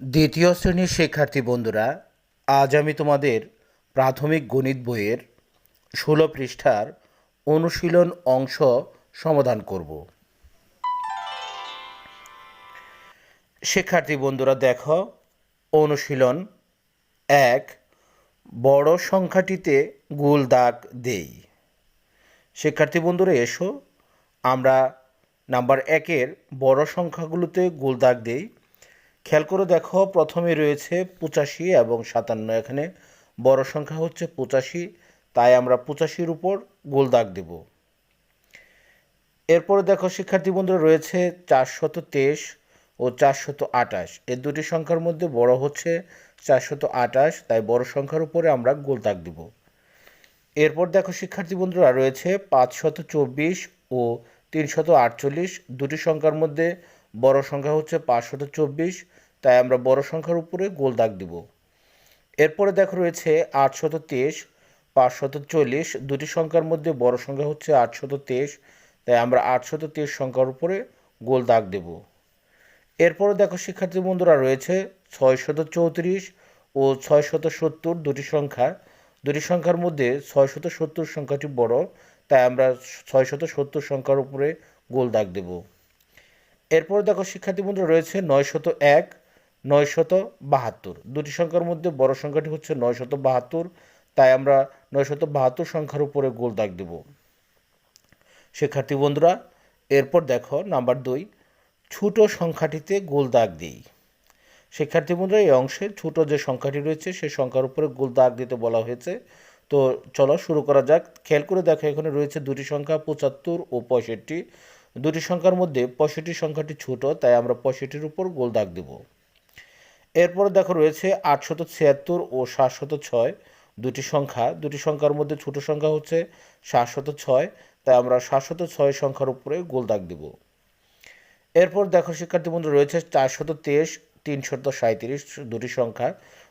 দ্বিতীয় শ্রেণির শিক্ষার্থী বন্ধুরা, আজ আমি তোমাদের প্রাথমিক গণিত বইয়ের ষোলো পৃষ্ঠার অনুশীলন অংশ সমাধান করব। শিক্ষার্থী বন্ধুরা, দেখো, অনুশীলন এক, বড় সংখ্যাটিতে গোল দাগ দেই। শিক্ষার্থী বন্ধুরা, এসো, আমরা নাম্বার একের বড় সংখ্যাগুলোতে গোল দাগ দেই। খেয়াল করে দেখো, প্রথমে রয়েছে পঁচাশি এবং সাতান্ন। এখানে বড় সংখ্যা হচ্ছে পঁচাশি, তাই আমরা পঁচাশির উপর গোল দাগ দেব। এরপরে দেখো, শিক্ষার্থী বন্ধুরা, রয়েছে চারশত তেইশ ও চারশত আটাশ এর দুটি সংখ্যার মধ্যে বড় হচ্ছে চারশত আটাশ তাই বড় সংখ্যার উপরে আমরা গোল দাগ দেব। এরপর দেখো, শিক্ষার্থী বন্ধুরা, রয়েছে পাঁচশত চব্বিশ ও তিনশত আটচল্লিশ দুটি সংখ্যার মধ্যে বড় সংখ্যা হচ্ছে পাঁচশত চব্বিশ তাই আমরা বড় সংখ্যার উপরে গোল দাগ দিব। এরপরে দেখো রয়েছে আটশত তেইশ, পাঁচশত চল্লিশ, দুটি সংখ্যার মধ্যে বড় সংখ্যা হচ্ছে আটশত তেইশ, তাই আমরা আটশত তেইশ সংখ্যার উপরে গোল দাগ দেব। এরপরে দেখো শিক্ষার্থী বন্ধুরা রয়েছে ছয়শত চৌত্রিশ ও ছয়শত সত্তর দুটি সংখ্যা। দুটি সংখ্যার মধ্যে ছয়শত সত্তর সংখ্যাটি বড়, তাই আমরা ছয়শত সত্তর সংখ্যার উপরে গোল দাগ দেব। এরপর দেখো শিক্ষার্থী বন্ধুরা রয়েছে নয়শত এক নয়শত বাহাত্তর। দুটি সংখ্যার মধ্যে বড় সংখ্যাটি হচ্ছে নয়শত বাহাত্তর, তাই আমরা নয়শত বাহাত্তর সংখ্যার উপরে গোল দাগ দেব। শিক্ষার্থী বন্ধুরা, এরপর দেখো নাম্বার দুই, ছোট সংখ্যাটিতে গোল দাগ দিই। শিক্ষার্থী বন্ধুরা, এই অংশে ছোট যে সংখ্যাটি রয়েছে সেই সংখ্যার উপরে গোল দাগ দিতে বলা হয়েছে। তো চলো শুরু করা যাক। খেয়াল করে দেখো, এখানে রয়েছে দুটি সংখ্যা পঁচাত্তর ও পঁয়ষট্টি। দুটি সংখ্যার মধ্যে পঁয়ষট্টি সংখ্যাটি ছোট, তাই আমরা পঁয়ষট্টির উপর গোল দাগ দেব। এরপরে দেখো রয়েছে আটশত ছিয়াত্তর ও সাতশত ছয়। দুটি সংখ্যা, দুটি সংখ্যার মধ্যে ছোট সংখ্যা হচ্ছে সাতশত ছয়, তাই আমরা সাতশত ছয় সংখ্যার উপরে গোল দাগ দেব। এরপর দেখো শিক্ষার্থী বন্ধু রয়েছে চারশত তেইশ, তিনশত সাঁত্রিশ দুটি সংখ্যা।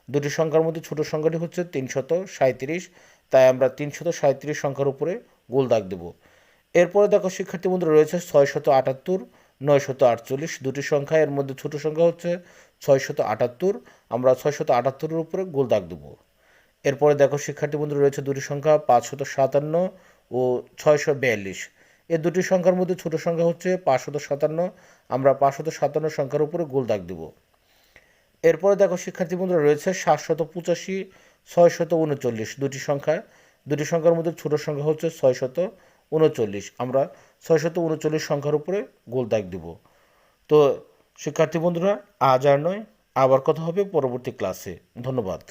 দুটি সংখ্যার মধ্যে ছোট সংখ্যাটি হচ্ছে তিনশত সাঁত্রিশ তাই আমরা তিনশত সাঁত্রিশ সংখ্যার উপরে গোল দাগ দেব। এরপরে দেখো শিক্ষার্থী বন্ধু রয়েছে ছয়শত আটাত্তর নয়শত আটচল্লিশ, দুটি সংখ্যা, এর মধ্যে ছোট সংখ্যা হচ্ছে ছয়শত আটাত্তর, আমরা ছয়শত আটাত্তরের উপরে গোল দাগ দেবো। এরপরে দেখো শিক্ষার্থী বন্ধু রয়েছে দুটি সংখ্যা, পাঁচশত সাতান্ন ও ছয়শো বিয়াল্লিশ। এ দুটি সংখ্যার মধ্যে ছোট সংখ্যা হচ্ছে পাঁচশত সাতান্ন, আমরা পাঁচশত সাতান্ন সংখ্যার উপরে গোল দাগ দেব। এরপরে দেখো শিক্ষার্থী বন্ধুরা, রয়েছে সাতশত পঁচাশি, ছয়শত উনচল্লিশ, দুটি সংখ্যা। দুটি সংখ্যার মধ্যে ছোট সংখ্যা হচ্ছে ছয়শত উনচল্লিশ। আমরা ছয়শত উনচল্লিশ সংখ্যার উপরে গোল দাগ দিব। তো, শিক্ষার্থী বন্ধুরা, আজ আর নয়, আবার কথা হবে পরবর্তী ক্লাসে ধন্যবাদ।